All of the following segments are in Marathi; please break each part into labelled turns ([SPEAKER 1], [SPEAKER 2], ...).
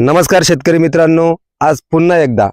[SPEAKER 1] नमस्कार शेतकरी मित्रांनो आज पुन्हा एकदा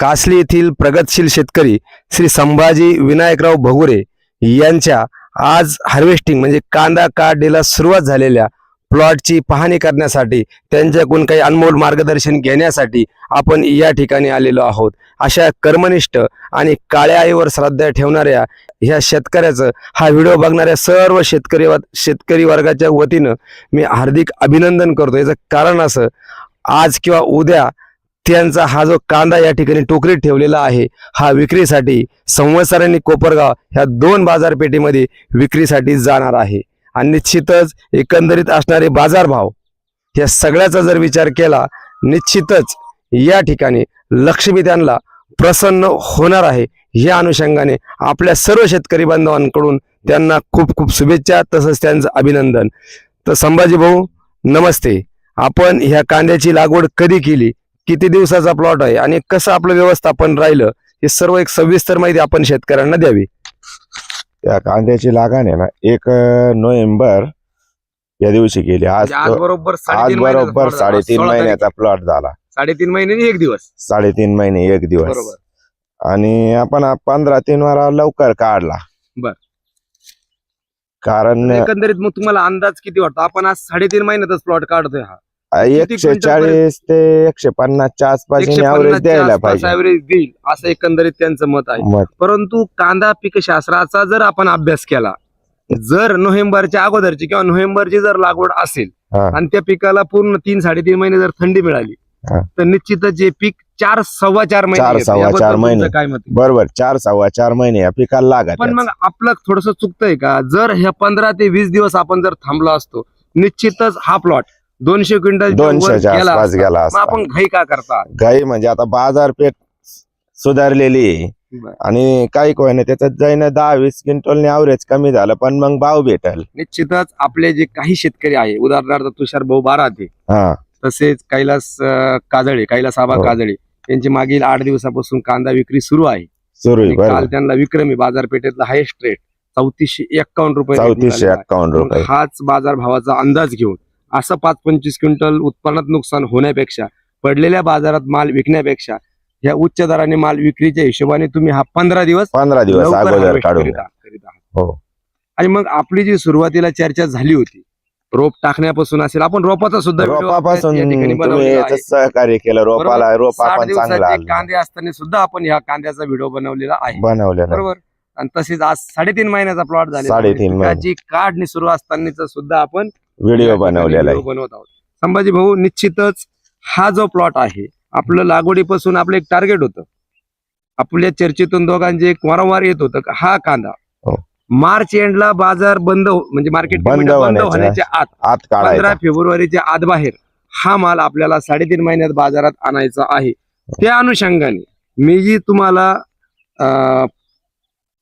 [SPEAKER 1] कासली येथील प्रगतशील शेतकरी श्री संभाजी विनायकराव भगुरे यांच्या आज हार्वेस्टिंग म्हणजे कांदा काढीला सुरुवात झालेल्या प्लॉटची पाहणी करण्यासाठी त्यांच्याकडून काही अनमोल मार्गदर्शन घेण्यासाठी आपण या ठिकाणी आलेलो आहोत. अशा कर्मनिष्ठ आणि काळ्या आईवर श्रद्धा ठेवणाऱ्या ह्या शेतकऱ्याचं हा व्हिडिओ बघणाऱ्या सर्व शेतकरी शेतकरी वर्गाच्या वतीनं मी हार्दिक अभिनंदन करतो. याचं कारण असं आज किंवा उद्या त्यांचा हा जो कांदा या ठिकाणी टोकरीत ठेवलेला आहे हा विक्रीसाठी संवत्सर आणि कोपरगाव ह्या दोन बाजारपेठेमध्ये विक्रीसाठी जाणार आहे. आणि निश्चितच एकंदरीत असणारे बाजारभाव या सगळ्याचा जर विचार केला निश्चितच या ठिकाणी लक्ष्मी त्यांना प्रसन्न होणार आहे. या अनुषंगाने आपल्या सर्व शेतकरी बांधवांकडून त्यांना खूप खूप शुभेच्छा तसंच त्यांचं अभिनंदन. तर संभाजी भाऊ नमस्ते. आपण ह्या कांद्याची लागवड कधी केली? किती दिवसाचा प्लॉट आहे? आणि कसं आपलं व्यवस्थापन राहिलं? हे सर्व एक सविस्तर माहिती आपण शेतकऱ्यांना द्यावी.
[SPEAKER 2] त्या कांद्याची लागण आहे ना एक नोव्हेंबर या दिवशी केली. आज
[SPEAKER 1] म्हणजे आज बरोबर
[SPEAKER 2] आज
[SPEAKER 1] साडेतीन महिन्याचा
[SPEAKER 2] बरोबर
[SPEAKER 1] plot झाला.
[SPEAKER 2] साडेतीन
[SPEAKER 1] सोळा तारीख.
[SPEAKER 2] महिन्याचा प्लॉट झाला.
[SPEAKER 1] साडेतीन महिने एक दिवस.
[SPEAKER 2] साडेतीन महिने एक दिवस.
[SPEAKER 1] बरोबर.
[SPEAKER 2] आणि आपण हा पंधरा तीन वारा लवकर काढला.
[SPEAKER 1] बर.
[SPEAKER 2] कारण
[SPEAKER 1] एकंदरीत मग तुम्हाला अंदाज किती वाटतो? आपण आज साडेतीन महिन्यातच प्लॉट काढतोय हा.
[SPEAKER 2] एकशे चाळीस ते एकशे पन्नासच्या आसपास
[SPEAKER 1] एकशे
[SPEAKER 2] ऍव्हरेज द्यायला पाहिजे
[SPEAKER 1] ऍव्हरेज देईल असं एकंदरीत त्यांचं मत आहे
[SPEAKER 2] मग
[SPEAKER 1] परंतु कांदा पीकशास्त्राचा जर आपण अभ्यास केला जर नोव्हेंबरच्या अगोदरची किंवा नोव्हेंबरची जर लागवड असेल
[SPEAKER 2] हा.
[SPEAKER 1] आणि त्या पिकाला पूर्ण तीन साडेतीन महिने जर थंडी मिळाली
[SPEAKER 2] हा.
[SPEAKER 1] तर निश्चितच जे पीक चार सव्वा चार महिने
[SPEAKER 2] चार
[SPEAKER 1] येतं.
[SPEAKER 2] सव्वा
[SPEAKER 1] याबद्दल
[SPEAKER 2] चार
[SPEAKER 1] तुमचं
[SPEAKER 2] महिने.
[SPEAKER 1] काय मत आहे?
[SPEAKER 2] बरोबर चार सव्वा चार महिने या पिकाला लागत
[SPEAKER 1] पण मग आपलं थोडस चुकतंय का जर ह्या पंधरा ते वीस दिवस आपण जर थांबलो असतो निश्चितच हा प्लॉट दोनशे क्विंटल
[SPEAKER 2] दोनशेच्या आसपास गेला असता.
[SPEAKER 1] आपण घाई का करता?
[SPEAKER 2] गाई म्हणजे आता बाजारपेठ सुधारलेली आहे. आणि काही ना त्याच्यात जाईन दहा वीस क्विंटलने ॲव्हरेज कमी झालं पण मग भाव भेटल.
[SPEAKER 1] निश्चितच आपले जे काही शेतकरी आहे उदाहरणार्थ तुषार भाऊ बाराते
[SPEAKER 2] हा.
[SPEAKER 1] तसेच कैलास अं, काजळे कैलास आबा
[SPEAKER 2] हो.
[SPEAKER 1] काजळे यांची मागील आठ दिवसापासून कांदा विक्री सुरू आहे.
[SPEAKER 2] सुरू आहे
[SPEAKER 1] आणि काल त्यांना विक्रमी बाजारपेठेतला हायेस्ट रेट चौतीसशे एक्कावन्न रुपये
[SPEAKER 2] चौतीसशे
[SPEAKER 1] मिळालेला आहे.
[SPEAKER 2] एक्कावन्न
[SPEAKER 1] मग
[SPEAKER 2] रुपये.
[SPEAKER 1] हाच बाजार भावाचा अंदाज घेऊन असं पाच पंचवीस क्विंटल उत्पन्नात नुकसान होण्यापेक्षा पडलेल्या बाजारात माल विकण्यापेक्षा ह्या उच्च दराने माल विक्रीच्या हिशोबाने तुम्ही हा पंधरा दिवस
[SPEAKER 2] पंधरा दिवस अगोदर काढून
[SPEAKER 1] करीत आहात.
[SPEAKER 2] हो
[SPEAKER 1] आणि मग आपली जी सुरुवातीला चर्चा झाली होती रोप टाकण्यापासून असेल आपण रोपाचा सुद्धा video
[SPEAKER 2] रोपापासून
[SPEAKER 1] या ठिकाणी
[SPEAKER 2] तुम्ही
[SPEAKER 1] बनवलेला
[SPEAKER 2] याचं
[SPEAKER 1] आहे.
[SPEAKER 2] सहकार्य केलं रोपाला रोपा
[SPEAKER 1] साठ
[SPEAKER 2] पण चांगला
[SPEAKER 1] दिवसाचे
[SPEAKER 2] आला.
[SPEAKER 1] कांदे असताना सुद्धा आपण ह्या कांद्याचा व्हिडिओ बनवलेला आहे
[SPEAKER 2] बनवलेलं
[SPEAKER 1] बरोबर आणि तसेच आज साडेतीन महिन्याचा प्लॉट झाला
[SPEAKER 2] साडेतीन महिने.
[SPEAKER 1] काढणी सुरू असतानाचा सुद्धा आपण
[SPEAKER 2] व्हिडिओ बनवलेला आहे.
[SPEAKER 1] व्हिडिओ बनवत आहोत. संभाजी भाऊ निश्चितच हा जो प्लॉट आहे आपलं लागवडीपासून आपलं एक टार्गेट होतं. आपल्या चर्चेतून दोघांचे एक वारंवार येत होतं का हा कांदा.
[SPEAKER 2] हो.
[SPEAKER 1] मार्च एंडला बाजार बंद हो- म्हणजे मार्केट
[SPEAKER 2] बंद होण्याच्या
[SPEAKER 1] आत
[SPEAKER 2] आत
[SPEAKER 1] पंधरा फेब्रुवारीच्या आत बाहेर हा माल आपल्याला साडेतीन महिन्यात बाजारात आणायचा आहे. त्या अनुषंगाने मी जी तुम्हाला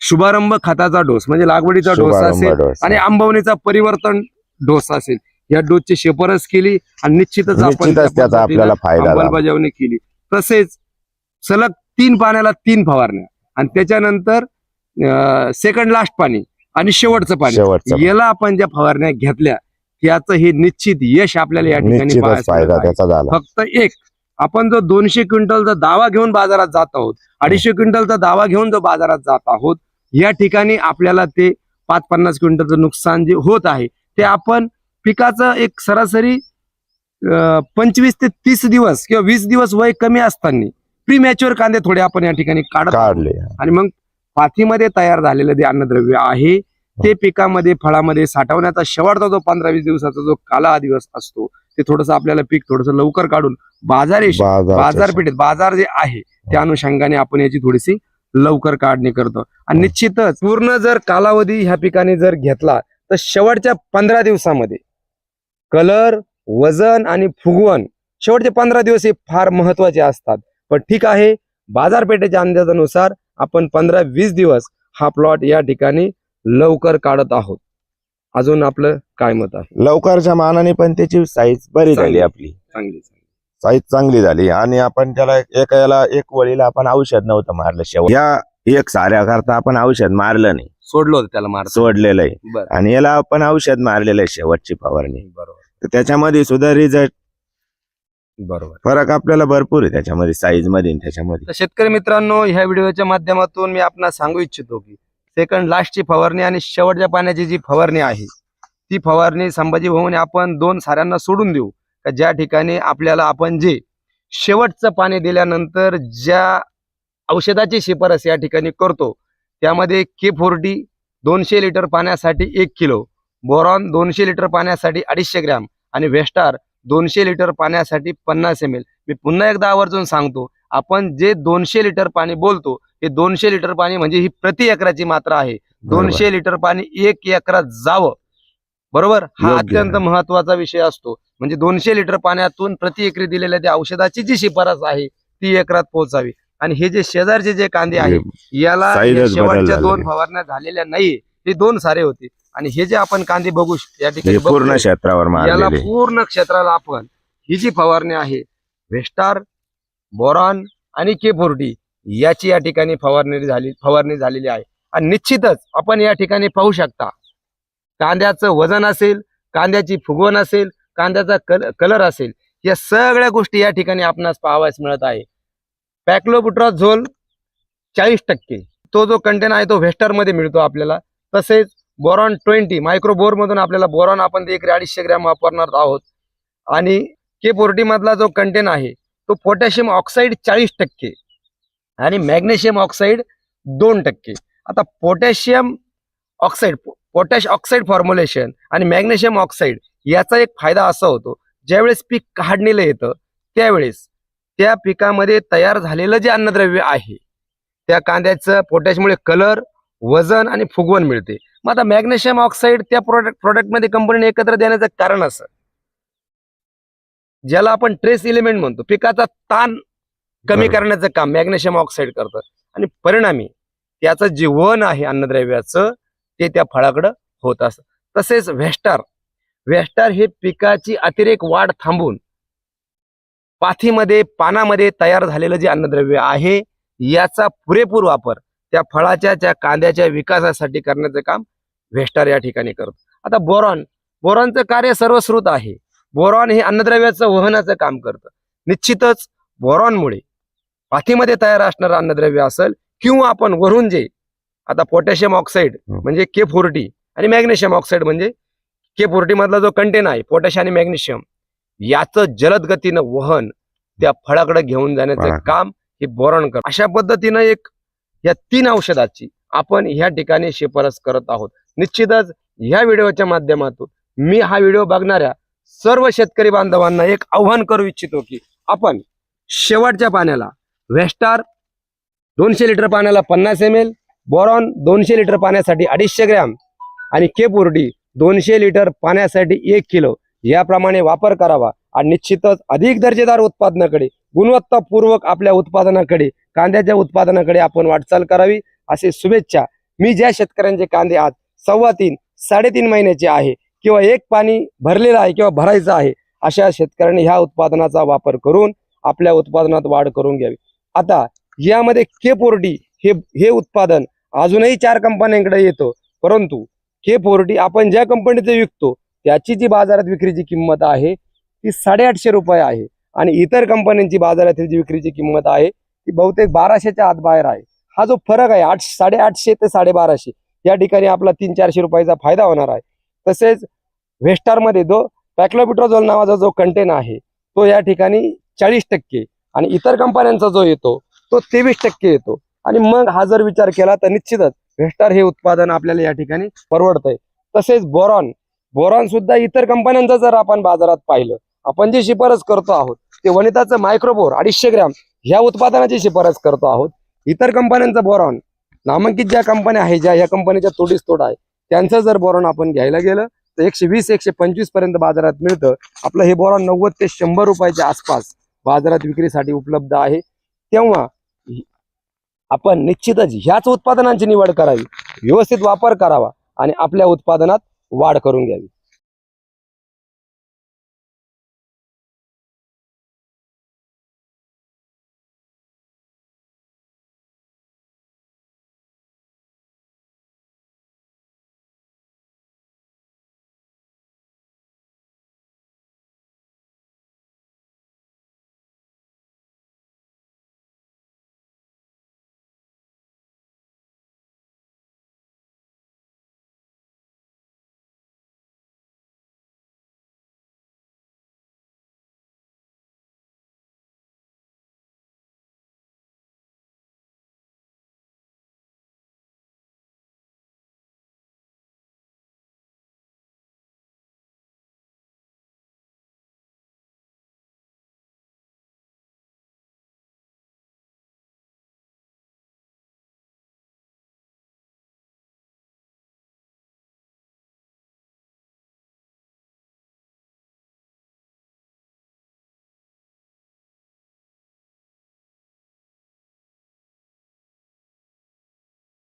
[SPEAKER 1] शुभारंभ खताचा डोस म्हणजे लागवडीचा डोस असेल. आणि आंबवणीचा परिवर्तन डोस असेल. या डोसची शिफारस केली आणि निश्चितच आपण
[SPEAKER 2] निश्चितच त्याचा आपल्याला फायदा झाला.
[SPEAKER 1] अंमलबजावणी केली. तसेच सलग तीन पाण्याला तीन फवारण्या आणि त्याच्यानंतर सेकंड लास्ट पाणी आणि शेवटचं पाणी.
[SPEAKER 2] शेवटचा
[SPEAKER 1] याला आपण ज्या फवारण्या घेतल्या त्याचं हे निश्चित यश आपल्याला या ठिकाणी
[SPEAKER 2] निश्चितच
[SPEAKER 1] पाहायला
[SPEAKER 2] फायदा
[SPEAKER 1] मिळत आहे.
[SPEAKER 2] त्याचा झाला.
[SPEAKER 1] फक्त एक आपण जो दोनशे क्विंटलचा दावा घेऊन बाजारात जात आहोत अडीचशे क्विंटलचा दावा घेऊन जो बाजारात जात आहोत या ठिकाणी आपल्याला ते पाच पन्नास क्विंटलचं नुकसान जे होत आहे ते आपण पिकाचं एक सरासरी पंचवीस ते तीस दिवस किंवा वीस दिवस वय कमी असताना प्री मॅच्युअर कांदे थोडे आपण या ठिकाणी काढत.
[SPEAKER 2] काढले.
[SPEAKER 1] आणि मग पाथीमध्ये तयार झालेलं जे अन्नद्रव्य आहे ते पिकामध्ये फळामध्ये साठवण्याचा शेवटचा जो पंधरा वीस दिवसाचा जो काला दिवस असतो ते थोडस आपल्याला पीक थोडस लवकर काढून बाजार बाजारपेठेत बाजार जे आहे त्या अनुषंगाने आपण याची थोडीशी लवकर काढणी करतो. आणि निश्चितच पूर्ण जर कालावधी ह्या पिकाने जर घेतला तर शेवटच्या पंधरा दिवसामध्ये कलर वजन आणि फुगवण शेवटचे पंधरा दिवस हे फार महत्त्वाचे असतात. पण ठीक आहे बाजारपेठेच्या अंदाजानुसार आपण पंधरा वीस दिवस हा प्लॉट या ठिकाणी लवकर काढत आहोत. अजून आपलं काय मत आहे?
[SPEAKER 2] लवकरच्या मानाने पण त्याची साईज बरी. झाली आपली.
[SPEAKER 1] चांगली
[SPEAKER 2] साईज चांगली झाली आणि आपण त्याला एक याला एक वळीला आपण औषध नव्हतं मारलं शेवट. या एक साऱ्या करता आपण औषध मारलं नाही.
[SPEAKER 1] सोडलं होतं त्याला मार
[SPEAKER 2] सोडलेलं आहे.
[SPEAKER 1] बरं.
[SPEAKER 2] आणि याला आपण औषध मारलेलं आहे शेवटची फवारणी.
[SPEAKER 1] बरोबर.
[SPEAKER 2] तर त्याच्यामध्ये सुद्धा रिझल्ट
[SPEAKER 1] बरोबर.
[SPEAKER 2] फरक आपल्याला भरपूर आहे त्याच्यामध्ये साईजमध्ये आणि त्याच्यामध्ये.
[SPEAKER 1] तर शेतकरी मित्रांनो ह्या व्हिडिओच्या माध्यमातून मी आपणास सांगू इच्छितो की सेकंड लास्टची फवारणी आणि शेवटच्या पाण्याची जी फवारणी आहे ती फवारणी संभाजी भाऊने आपण दोन साऱ्यांना सोडून देऊ. का ज्या ठिकाणी आपल्याला आपण जे शेवटचं पाणी दिल्यानंतर ज्या औषधाची शिफारस या ठिकाणी करतो. त्यामध्ये के फोर्टी दोनशे लिटर पाण्यासाठी एक किलो बोरॉन दोनशे लिटर पाण्यासाठी अडीचशे ग्रॅम आणि वेस्टार दोनशे लिटर पाण्यासाठी पन्नास एम एल मी पुन्हा एकदा आवर्जून सांगतो आपण जे दोनशे लिटर पाणी बोलतो हे दोनशे लिटर पाणी म्हणजे ही प्रति एकराची मात्रा आहे. दोनशे लिटर पाणी एक एकरात जावं. बरोबर? हा. अत्यंत महत्त्वाचा विषय असतो. म्हणजे दोनशे लिटर पाण्यातून प्रति एकरी दिलेल्या त्या औषधाची जी शिफारस आहे ती एकरात पोहोचावी. आणि हे जे शेजारचे जे कांदे आहेत याला शेवटच्या दोन. फवारण्या झालेल्या नाहीये हे दोन सारे होते. आणि हे जे आपण कांदे बघू या ठिकाणी
[SPEAKER 2] हे पूर्ण क्षेत्रावर
[SPEAKER 1] याला पूर्ण क्षेत्राला आपण ही जी फवारणी आहे वेस्टार बोरॉन आणि के फोर्टी याची या ठिकाणी फवारणी झाली फवारणी झालेली आहे. आणि निश्चितच आपण या ठिकाणी पाहू शकता कांद्याचं वजन असेल कांद्याची फुगवण असेल कांद्याचा कल कलर असेल या सगळ्या गोष्टी या ठिकाणी आपणास पाहावयास मिळत आहे. पॅक्लोबुट्राझोल चाळीस टक्के. तो जो कंटेन आहे तो व्हेस्टरमध्ये मिळतो आपल्याला. तसेच बोरॉन ट्वेंटी मायक्रोबोरमधून आपल्याला बोरॉन आपण ते एक अडीचशे ग्रॅम वापरणार आहोत. आणि के फोर्टीमधला जो कंटेन आहे तो पोटॅशियम ऑक्साईड चाळीस टक्के आणि मॅग्नेशियम ऑक्साईड दोन टक्के. आता potassium oxide potash oxide formulation आणि मॅग्नेशियम ऑक्साईड याचा एक फायदा असा होतो ज्यावेळेस पीक काढणीला येतं त्यावेळेस त्या पिकामध्ये तयार झालेलं जे अन्नद्रव्य आहे त्या कांद्याचं पोटॅशमुळे कलर वजन आणि फुगवण मिळते. मग आता मॅग्नेशियम ऑक्साईड त्या प्रोडक्ट प्रोडक्टमध्ये कंपनीने एकत्र देण्याचं कारण असं. ज्याला आपण ट्रेस इलिमेंट म्हणतो. पिकाचा ताण कमी. करण्याचं काम मॅग्नेशियम ऑक्साईड करतं. आणि परिणामी त्याचं जे वन आहे अन्नद्रव्याचं ते त्या फळाकडं होत असतं. तसेच व्हेस्टार व्हेस्टार हे पिकाची अतिरेक वाढ थांबून पाथीमध्ये पानामध्ये तयार झालेलं जे अन्नद्रव्य आहे याचा पुरेपूर वापर त्या फळाच्या त्या कांद्याच्या विकासासाठी करण्याचं काम व्हेस्टार या ठिकाणी करतो. आता बोरॉन बोरॉनचं कार्य सर्वश्रुत आहे. बोरॉन हे अन्नद्रव्याचं वहनाचं काम करतं. निश्चितच बोरॉनमुळे पाथीमध्ये तयार असणारं अन्नद्रव्य असेल किंवा आपण वरून जे आता पोटॅशियम ऑक्साईड. म्हणजे के फोर्टी आणि मॅग्नेशियम ऑक्साईड म्हणजे के फोर्टी मधला जो कंटेन आहे पोटॅशियम आणि मॅग्नेशियम याचं जलद गतीनं वहन त्या फळाकडे घेऊन जाण्याचं. काम हे बोरॉन कर अशा पद्धतीनं एक या तीन औषधाची आपण ह्या ठिकाणी शिफारस करत आहोत निश्चितच ह्या व्हिडिओच्या माध्यमातून मी हा व्हिडिओ बघणाऱ्या सर्व शेतकरी बांधवांना एक आव्हान करू इच्छितो की आपण शेवटच्या पाण्याला वेस्टार दोनशे लिटर पाण्याला पन्नास एम एल बोरॉन दोनशे लिटर पाण्यासाठी अडीचशे ग्रॅम आणि केपुर्डी दोनशे लिटर पाण्यासाठी एक किलो याप्रमाणे वापर करावा आणि निश्चितच अधिक दर्जेदार उत्पादनाकडे गुणवत्तापूर्वक आपल्या उत्पादनाकडे कांद्याच्या उत्पादनाकडे आपण वाटचाल करावी असे शुभेच्छा मी ज्या शेतकऱ्यांचे कांदे आज सव्वा तीन साडेतीन महिन्याचे आहे किंवा एक पाणी भरलेलं आहे किंवा भरायचं आहे अशा शेतकऱ्यांनी ह्या उत्पादनाचा वापर करून आपल्या उत्पादनात वाढ करून घ्यावी. आता यामध्ये के फोर्टी हे हे उत्पादन अजूनही चार कंपन्यांकडे येतं परंतु के फोर्टी आपण ज्या कंपनीचं विकतो त्याची जी बाजारात विक्रीची किंमत आहे ती साडेआठशे रुपये आहे. आणि इतर कंपन्यांची बाजारातील जी विक्रीची किंमत आहे ती बहुतेक बाराशेच्या आत बाहेर आहे. हा जो फरक आहे आठ साडेआठशे ते साडेबाराशे या ठिकाणी आपला तीन चारशे रुपयाचा फायदा होणार आहे. तसेच वेस्टारमध्ये जो पॅक्लोपिट्रोझोल नावाचा जो कंटेन आहे तो या ठिकाणी चाळीस टक्के आणि इतर कंपन्यांचा जो येतो तो तेवीस टक्के येतो. आणि मग हा जर विचार केला तर निश्चितच व्हेस्टार हे उत्पादन आपल्याला या ठिकाणी परवडतंय. तसेच बोरॉन बोरॉन सुद्धा इतर कंपन्यांचं जर आपण बाजारात पाहिलं आपण जी शिफारस करतो आहोत ते वनिताचं मायक्रोबोर अडीचशे ग्रॅम ह्या उत्पादनाची शिफारस करतो आहोत. इतर कंपन्यांचं बोरॉन नामांकित ज्या कंपन्या आहेत ज्या या कंपनीच्या तोडीस तोड आहे त्यांचं जर बोरॉन आपण घ्यायला गेलं तर एकशे वीस एकशे पंचवीसपर्यंत बाजारात मिळतं. आपलं हे बोरॉन नव्वद ते शंभर रुपयाच्या आसपास बाजारात विक्रीसाठी उपलब्ध आहे. तेव्हा आपण निश्चितच ह्याच उत्पादनांची निवड करावी व्यवस्थित वापर करावा आणि आपल्या उत्पादनात वाढ करून घ्यावी.